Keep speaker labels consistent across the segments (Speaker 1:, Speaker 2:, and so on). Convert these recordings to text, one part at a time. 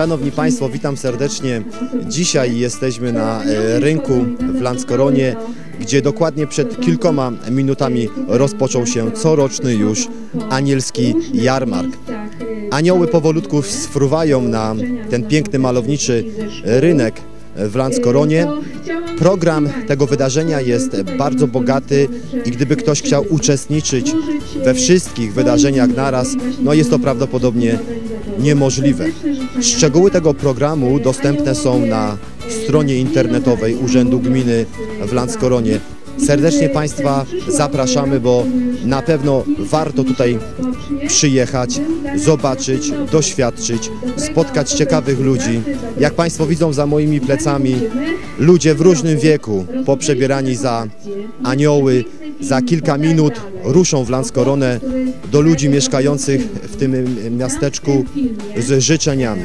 Speaker 1: Szanowni Państwo, witam serdecznie. Dzisiaj jesteśmy na e, rynku w Landskoronie, gdzie dokładnie przed kilkoma minutami rozpoczął się coroczny już anielski jarmark. Anioły powolutku sfruwają na ten piękny, malowniczy rynek w Landskoronie. Program tego wydarzenia jest bardzo bogaty i gdyby ktoś chciał uczestniczyć we wszystkich wydarzeniach naraz, no jest to prawdopodobnie niemożliwe. Szczegóły tego programu dostępne są na stronie internetowej Urzędu Gminy w Landskoronie. Serdecznie Państwa zapraszamy, bo na pewno warto tutaj przyjechać, zobaczyć, doświadczyć, spotkać ciekawych ludzi. Jak Państwo widzą za moimi plecami, ludzie w różnym wieku, poprzebierani za anioły, za kilka minut ruszą w Landskoronę do ludzi mieszkających w tym miasteczku z życzeniami.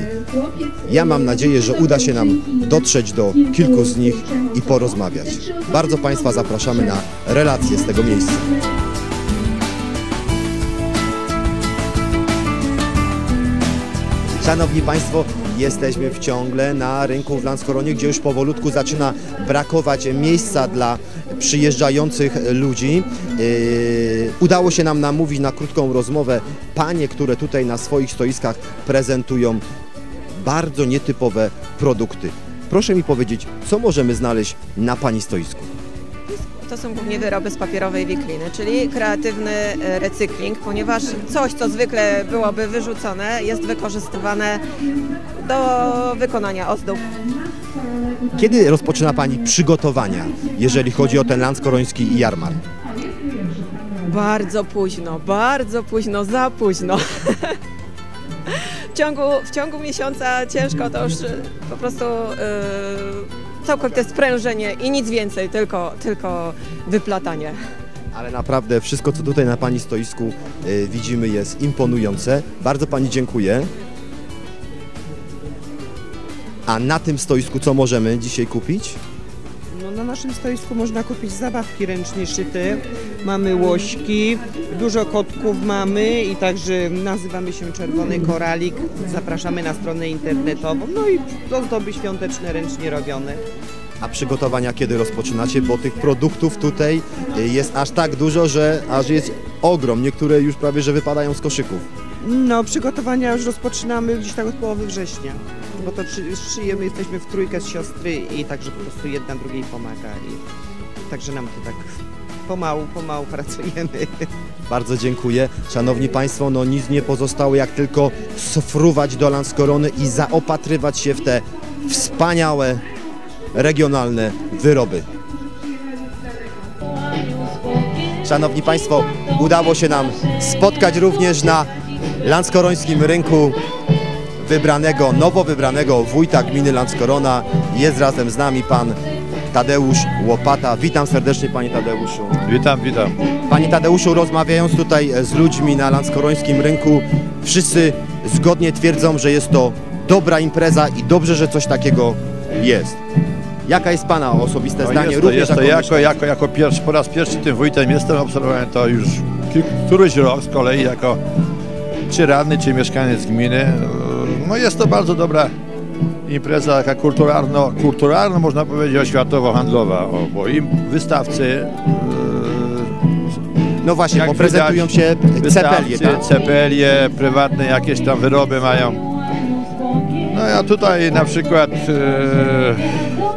Speaker 1: Ja mam nadzieję, że uda się nam dotrzeć do kilku z nich i porozmawiać. Bardzo Państwa zapraszamy na relacje z tego miejsca. Szanowni Państwo, jesteśmy w ciągle na rynku w Landskoronie, gdzie już powolutku zaczyna brakować miejsca dla przyjeżdżających ludzi. Yy, udało się nam namówić na krótką rozmowę panie, które tutaj na swoich stoiskach prezentują bardzo nietypowe produkty. Proszę mi powiedzieć, co możemy znaleźć na Pani stoisku?
Speaker 2: To są głównie wyroby z papierowej wikliny, czyli kreatywny e, recykling, ponieważ coś, co zwykle byłoby wyrzucone, jest wykorzystywane do wykonania ozdób.
Speaker 1: Kiedy rozpoczyna Pani przygotowania, jeżeli chodzi o ten Landskoroński jarmark?
Speaker 2: Bardzo późno, bardzo późno, za późno. W ciągu, w ciągu miesiąca ciężko to już po prostu yy, całkowite sprężenie i nic więcej, tylko, tylko wyplatanie.
Speaker 1: Ale naprawdę wszystko, co tutaj na Pani stoisku y, widzimy jest imponujące. Bardzo Pani dziękuję. A na tym stoisku co możemy dzisiaj kupić?
Speaker 3: No, na naszym stoisku można kupić zabawki ręcznie szyte. Mamy łośki, dużo kotków mamy i także nazywamy się Czerwony Koralik. Zapraszamy na stronę internetową. No i ozdoby świąteczne ręcznie robione.
Speaker 1: A przygotowania kiedy rozpoczynacie? Bo tych produktów tutaj y, jest aż tak dużo, że aż jest ogrom. Niektóre już prawie, że wypadają z koszyków.
Speaker 3: No, przygotowania już rozpoczynamy gdzieś tak od połowy września. Bo to szy- szyjemy, jesteśmy w trójkę z siostry i także po prostu jedna drugiej pomaga. I także nam to tak pomału, pomału pracujemy.
Speaker 1: Bardzo dziękuję. Szanowni Państwo, no nic nie pozostało jak tylko sfruwać do Landskorony i zaopatrywać się w te wspaniałe regionalne wyroby. Szanowni Państwo, udało się nam spotkać również na Landskorońskim Rynku wybranego, nowo wybranego wójta gminy Landskorona. Jest razem z nami pan Tadeusz Łopata. Witam serdecznie panie Tadeuszu.
Speaker 4: Witam, witam.
Speaker 1: Panie Tadeuszu, rozmawiając tutaj z ludźmi na Landskorońskim Rynku, wszyscy zgodnie twierdzą, że jest to dobra impreza i dobrze, że coś takiego jest. Jaka jest Pana osobiste
Speaker 4: No
Speaker 1: zdanie?
Speaker 4: jest to, jest to
Speaker 1: jako
Speaker 4: jako, jako, jako pierwszy, po raz pierwszy tym wójtem jestem, obserwowałem to już któryś rok z kolei jako czy radny, czy mieszkaniec gminy. E, No jest to bardzo dobra impreza taka kulturalno, kulturalno można powiedzieć oświatowo-handlowa, o, bo im wystawcy e,
Speaker 1: No właśnie,
Speaker 4: jak
Speaker 1: bo prezentują
Speaker 4: widać,
Speaker 1: się cepelie, tak?
Speaker 4: cepelie, prywatne jakieś tam wyroby mają. No a tutaj na przykład, e,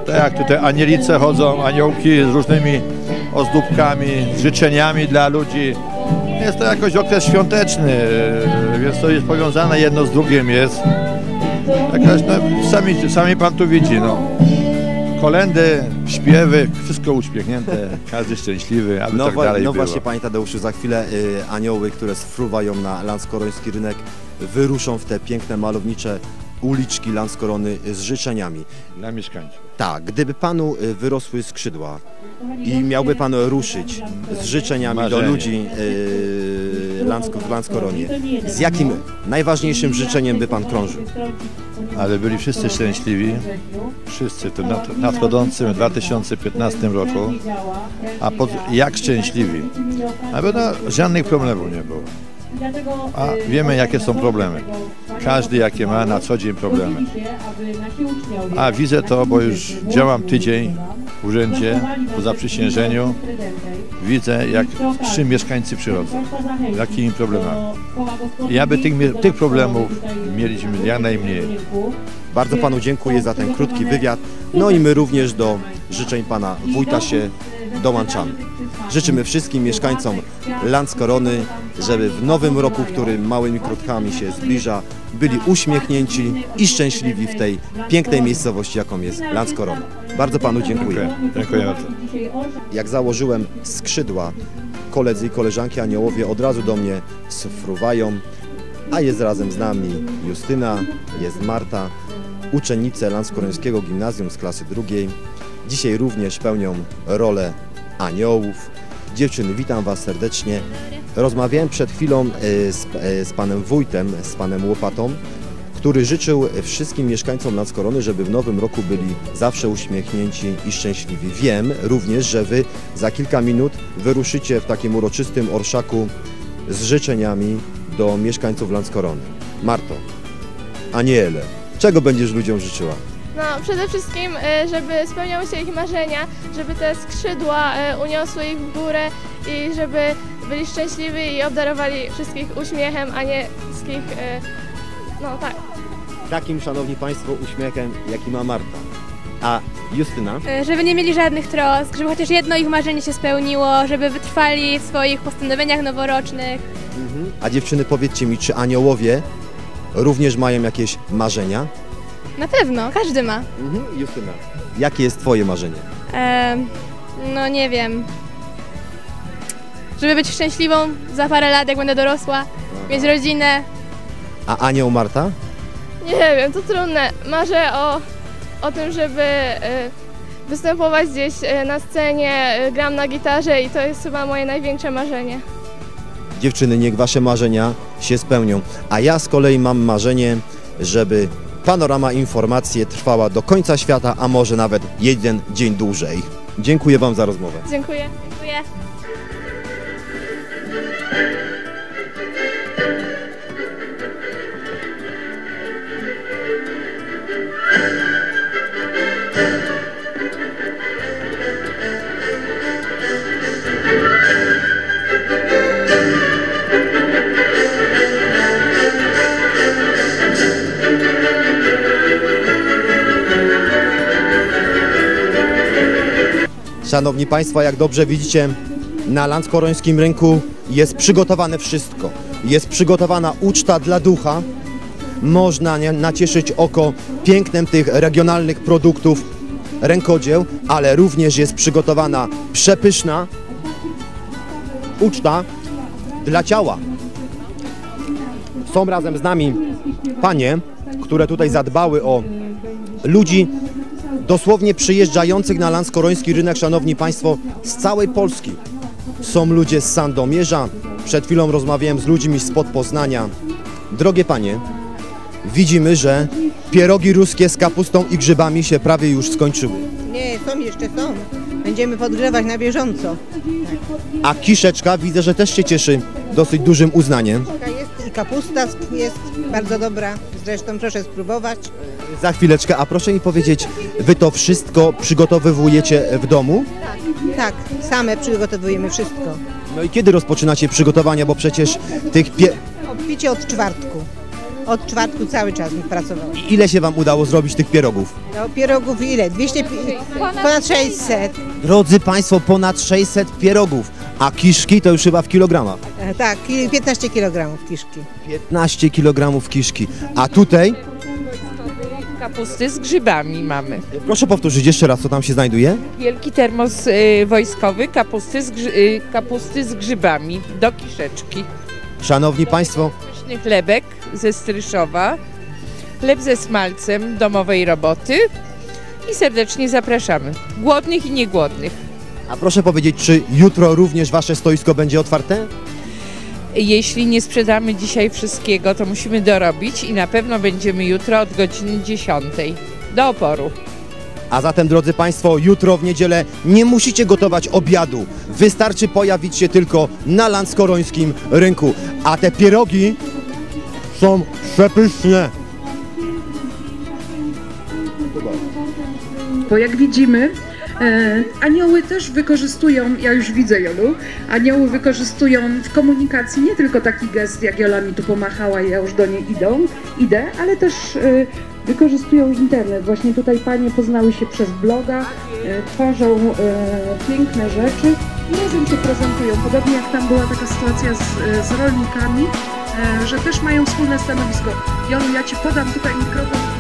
Speaker 4: tak jak tutaj anielice chodzą, aniołki z różnymi ozdóbkami, z życzeniami dla ludzi. Jest to jakoś okres świąteczny, e, więc to jest powiązane jedno z drugim jest. Jakaś, no, sami, sami pan tu widzi, no. Kolendy, śpiewy, wszystko uśmiechnięte, każdy szczęśliwy, aby
Speaker 1: No,
Speaker 4: tak dalej
Speaker 1: no
Speaker 4: było.
Speaker 1: właśnie, Panie Tadeuszu, za chwilę y, anioły, które sfruwają na Landskoroński rynek, wyruszą w te piękne, malownicze uliczki Landskorony z życzeniami.
Speaker 4: Dla mieszkańców.
Speaker 1: Tak, gdyby Panu y, wyrosły skrzydła i miałby Pan ruszyć z życzeniami do
Speaker 4: Marzenie.
Speaker 1: ludzi y, w z jakim najważniejszym życzeniem by Pan krążył?
Speaker 4: ale byli wszyscy szczęśliwi, wszyscy w tym nad- nadchodzącym 2015 roku, a pod, jak szczęśliwi, aby no, żadnych problemów nie było. a wiemy jakie są problemy. Każdy jakie ma na co dzień problemy. A widzę to, bo już działam tydzień urzędzie po zaprzysiężeniu. Widzę, jak, z czym mieszkańcy przychodzą, jakimi problemami. I aby tych, tych problemów mieliśmy jak najmniej.
Speaker 1: Bardzo panu dziękuję za ten krótki wywiad. No i my również do życzeń pana wójta się dołączamy. Życzymy wszystkim mieszkańcom Landskorony, żeby w nowym roku, który małymi krotkami się zbliża, byli uśmiechnięci i szczęśliwi w tej pięknej miejscowości, jaką jest Landskorona. Bardzo panu dziękuję.
Speaker 4: Dziękuję, dziękuję bardzo.
Speaker 1: Jak założyłem skrzydła, koledzy i koleżanki aniołowie od razu do mnie sfruwają, a jest razem z nami Justyna, jest Marta, uczennice Lanskoreńskiego Gimnazjum z klasy drugiej. Dzisiaj również pełnią rolę aniołów. Dziewczyny, witam Was serdecznie. Rozmawiałem przed chwilą e, z, e, z panem wójtem, z panem Łopatą, który życzył wszystkim mieszkańcom Landskorony, żeby w nowym roku byli zawsze uśmiechnięci i szczęśliwi. Wiem również, że Wy za kilka minut wyruszycie w takim uroczystym orszaku z życzeniami do mieszkańców Landskorony. Marto, Aniele, czego będziesz ludziom życzyła?
Speaker 5: No, przede wszystkim, y, żeby spełniały się ich marzenia, żeby te skrzydła y, uniosły ich w górę i żeby byli szczęśliwi i obdarowali wszystkich uśmiechem, a nie wszystkich, y, no tak.
Speaker 1: Takim, szanowni państwo, uśmiechem, jaki ma Marta. A Justyna?
Speaker 6: Żeby nie mieli żadnych trosk, żeby chociaż jedno ich marzenie się spełniło, żeby wytrwali w swoich postanowieniach noworocznych.
Speaker 1: A dziewczyny, powiedzcie mi, czy aniołowie również mają jakieś marzenia?
Speaker 6: Na pewno, każdy ma.
Speaker 1: Mhm. Justyna. Jakie jest Twoje marzenie?
Speaker 6: E, no nie wiem. Żeby być szczęśliwą za parę lat, jak będę dorosła, mieć rodzinę.
Speaker 1: A anioł Marta?
Speaker 5: Nie wiem, to trudne. Marzę o, o tym, żeby y, występować gdzieś y, na scenie, y, gram na gitarze i to jest chyba moje największe marzenie.
Speaker 1: Dziewczyny, niech Wasze marzenia się spełnią. A ja z kolei mam marzenie, żeby panorama informacje trwała do końca świata, a może nawet jeden dzień dłużej. Dziękuję Wam za rozmowę.
Speaker 5: Dziękuję.
Speaker 6: Dziękuję.
Speaker 1: Szanowni Państwo, jak dobrze widzicie, na Landskorońskim Rynku jest przygotowane wszystko. Jest przygotowana uczta dla ducha. Można nacieszyć oko pięknem tych regionalnych produktów rękodzieł, ale również jest przygotowana przepyszna uczta dla ciała. Są razem z nami panie, które tutaj zadbały o ludzi dosłownie przyjeżdżających na Landskoroński rynek, szanowni państwo, z całej Polski. Są ludzie z Sandomierza, przed chwilą rozmawiałem z ludźmi spod Poznania. Drogie panie, widzimy, że pierogi ruskie z kapustą i grzybami się prawie już skończyły.
Speaker 7: Nie, są jeszcze są. Będziemy podgrzewać na bieżąco.
Speaker 1: A kiszeczka widzę, że też się cieszy dosyć dużym uznaniem.
Speaker 7: Jest i kapusta jest bardzo dobra. Zresztą proszę spróbować.
Speaker 1: Za chwileczkę, a proszę mi powiedzieć, wy to wszystko przygotowywujecie w domu?
Speaker 7: Tak, same przygotowujemy wszystko.
Speaker 1: No i kiedy rozpoczynacie przygotowania, bo przecież tych pie...
Speaker 7: Picie od czwartku. Od czwartku cały czas pracował.
Speaker 1: Ile się wam udało zrobić tych pierogów?
Speaker 7: No, pierogów ile? 200, pi- ponad 600.
Speaker 1: Drodzy Państwo, ponad 600 pierogów, a kiszki to już chyba w kilogramach.
Speaker 7: E, Tak, ki- 15 kg kiszki.
Speaker 1: 15 kg kiszki. A tutaj,
Speaker 8: Kapusty z grzybami mamy.
Speaker 1: proszę powtórzyć jeszcze raz, co tam się znajduje?
Speaker 8: Wielki termos y, wojskowy, kapusty z, y, kapusty z grzybami do kiszeczki.
Speaker 1: Szanowni Państwo,
Speaker 8: Pyszny chlebek ze Stryszowa, chleb ze smalcem domowej roboty i serdecznie zapraszamy. Głodnych i niegłodnych.
Speaker 1: a proszę powiedzieć, czy jutro również Wasze stoisko będzie otwarte?
Speaker 8: Jeśli nie sprzedamy dzisiaj wszystkiego, to musimy dorobić i na pewno będziemy jutro od godziny 10 do oporu.
Speaker 1: A zatem, drodzy Państwo, jutro w niedzielę nie musicie gotować obiadu. Wystarczy pojawić się tylko na landskorońskim rynku. A te pierogi są przepyszne.
Speaker 9: Bo jak widzimy, anioły też wykorzystują, ja już widzę Jolu, anioły wykorzystują w komunikacji nie tylko taki gest, jak Jola mi tu pomachała i ja już do niej idą, idę, ale też e, wykorzystują internet. Właśnie tutaj panie poznały się przez bloga, e, tworzą e, piękne rzeczy i razem się prezentują. Podobnie jak tam była taka sytuacja z, e, z rolnikami, e, że też mają wspólne stanowisko. Jolu, ja ci podam tutaj mikrofon.